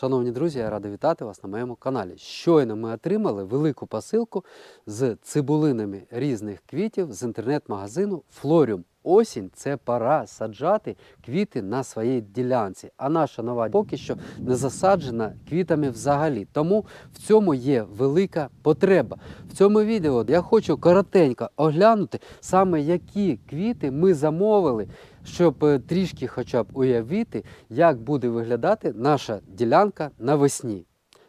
Шановні друзі, я радий вітати вас на моєму каналі. Щойно ми отримали велику посилку з цибулинами різних квітів з інтернет-магазину Флоріум. Осінь це пора саджати квіти на своїй ділянці. А наша нова поки що не засаджена квітами взагалі. Тому в цьому є велика потреба. В цьому відео я хочу коротенько оглянути саме які квіти ми замовили, щоб е, трішки хоча б уявити, як буде виглядати наша ділянка навесні.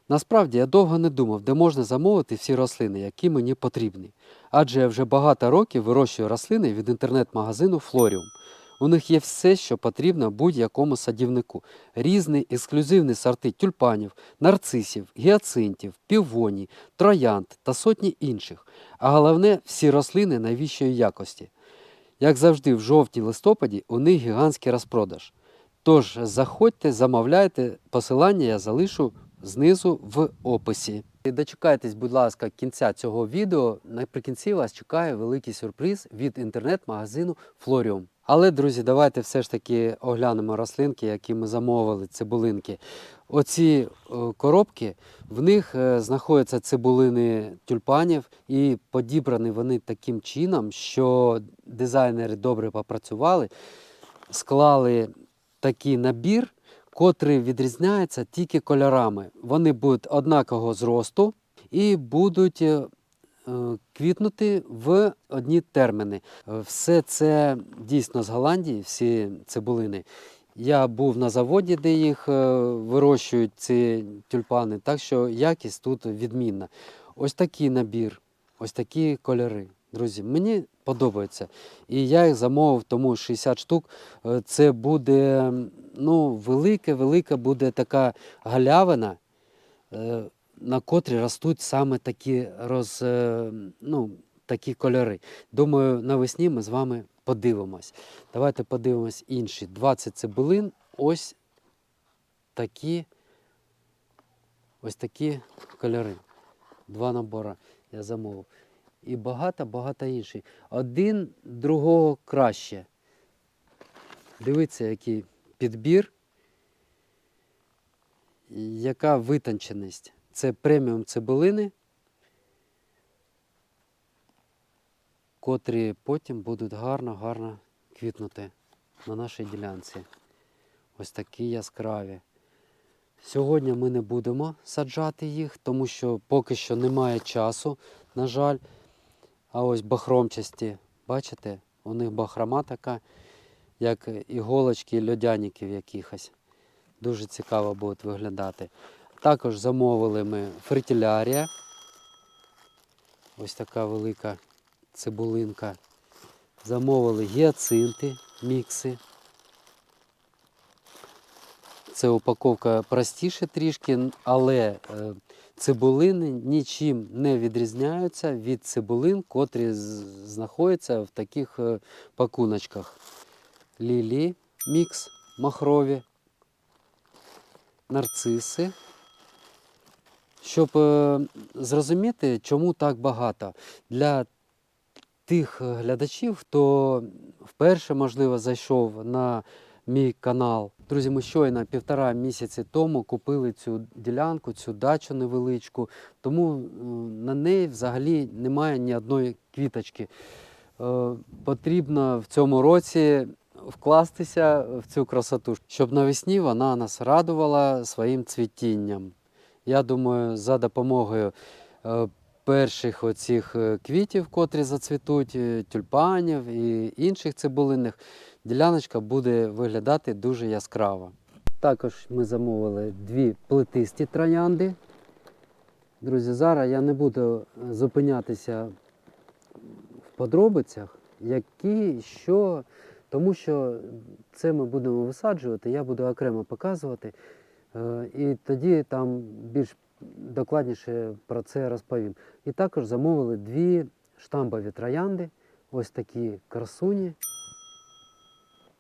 Насправді я довго не думав, де можна замовити всі рослини, які мені потрібні. Адже я вже багато років вирощую рослини від інтернет-магазину Флоріум. У них є все, що потрібно будь-якому садівнику. Різні ексклюзивні сорти тюльпанів, нарцисів, гіацинтів, півоній, троянд та сотні інших. А головне, всі рослини найвищої якості. Як завжди, в жовтні-листопаді у них гігантський розпродаж. Тож заходьте, замовляйте, посилання я залишу знизу в описі. Дочекайтесь, будь ласка, кінця цього відео. Наприкінці вас чекає великий сюрприз від інтернет-магазину Флоріум. Але, друзі, давайте все ж таки оглянемо рослинки, які ми замовили, цибулинки. Оці е, коробки, в них е, знаходяться цибулини тюльпанів, і подібрані вони таким чином, що дизайнери добре попрацювали, склали такий набір, котрий відрізняється тільки кольорами. Вони будуть однакового зросту і будуть е, е, квітнути в одні терміни. Все це дійсно з Голландії, всі цибулини. Я був на заводі, де їх е, вирощують ці тюльпани, так що якість тут відмінна. Ось такий набір, ось такі кольори. Друзі, мені подобається. І я їх замовив, тому 60 штук. Це буде ну, велика, велика буде така галявина, е, на котрій ростуть саме такі, роз, е, ну, такі кольори. Думаю, навесні ми з вами подивимось. Давайте подивимось інші. 20 цибулин, ось такі, ось такі кольори. Два набори я замовив. І багато-багато інших. Один другого краще. Дивіться, який підбір, яка витонченість. Це преміум цибулини, котрі потім будуть гарно-гарно квітнути на нашій ділянці. Ось такі яскраві. Сьогодні ми не будемо саджати їх, тому що поки що немає часу, на жаль. А ось бахромчасті, бачите, у них бахрома така, як іголочки льодяників якихось. Дуже цікаво будуть виглядати. Також замовили ми фритилярія. Ось така велика цибулинка. Замовили гіацинти, мікси. Це упаковка простіше трішки, але е, цибулини нічим не відрізняються від цибулин, котрі знаходяться в таких е, пакуночках. Лілі, мікс, махрові, нарциси. Щоб е, зрозуміти, чому так багато. Для тих глядачів, хто вперше, можливо, зайшов на мій канал. Друзі, ми щойно півтора місяці тому купили цю ділянку, цю дачу невеличку, тому е, на неї взагалі немає ні одної квіточки. Е, Потрібно в цьому році вкластися в цю красоту, щоб навесні вона нас радувала своїм цвітінням. Я думаю, за допомогою е, перших оцих е, квітів, котрі зацвітуть, е, тюльпанів і інших цибулинних, діляночка буде виглядати дуже яскраво. Також ми замовили дві плетисті троянди. Друзі, зараз я не буду зупинятися в подробицях, які, що, тому що це ми будемо висаджувати, я буду окремо показувати. Е, І тоді там більш докладніше про це розповім. І також замовили дві штамбові троянди, ось такі красуні.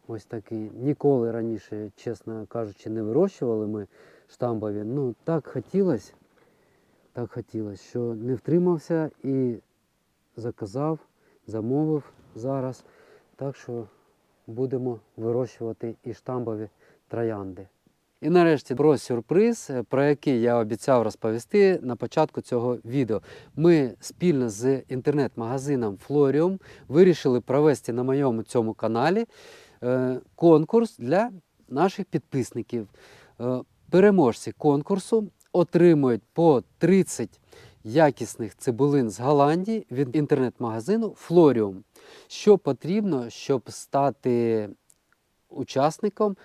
Ось такі. Ніколи раніше, чесно кажучи, не вирощували ми штамбові. Ну, так хотілося, так хотілося, що не втримався і заказав, замовив зараз. Так що будемо вирощувати і штамбові троянди. І нарешті про сюрприз, про який я обіцяв розповісти на початку цього відео. Ми спільно з інтернет-магазином Florium вирішили провести на моєму цьому каналі е, конкурс для наших підписників. Е, Переможці конкурсу отримують по 30 якісних цибулин з Голландії від інтернет-магазину Florium. Що потрібно, щоб стати учасником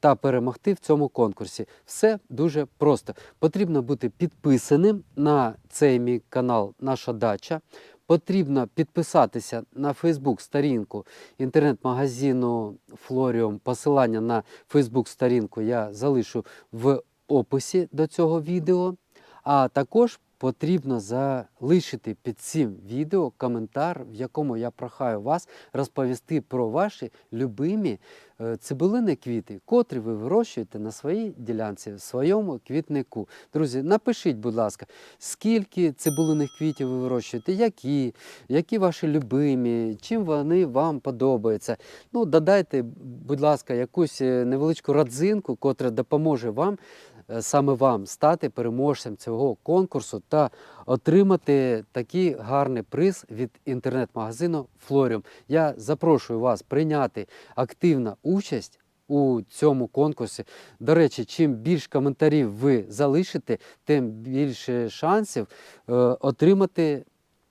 та перемогти в цьому конкурсі? Все дуже просто. Потрібно бути підписаним на цей мій канал Наша дача. Потрібно підписатися на Фейсбук сторінку інтернет-магазину Florium. Посилання на Фейсбук сторінку я залишу в описі до цього відео. А також потрібно залишити під цим відео коментар, в якому я прохаю вас розповісти про ваші любимі е, цибулини квіти, котрі ви вирощуєте на своїй ділянці, в своєму квітнику. Друзі, напишіть, будь ласка, скільки цибулиних квітів ви вирощуєте, які, які ваші любимі, чим вони вам подобаються. Ну, додайте, будь ласка, якусь е, невеличку родзинку, котра допоможе вам саме вам стати переможцем цього конкурсу та отримати такий гарний приз від інтернет-магазину Florium. Я запрошую вас прийняти активну участь у цьому конкурсі. До речі, чим більше коментарів ви залишите, тим більше шансів е, отримати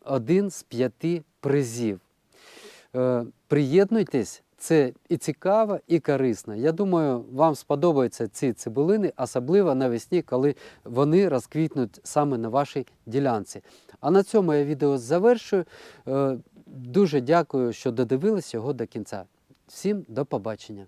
один з п'яти призів. Е, приєднуйтесь, це і цікаво, і корисно. Я думаю, вам сподобаються ці цибулини, особливо навесні, коли вони розквітнуть саме на вашій ділянці. А на цьому я відео завершую. Е, Дуже дякую, що додивились його до кінця. Всім до побачення.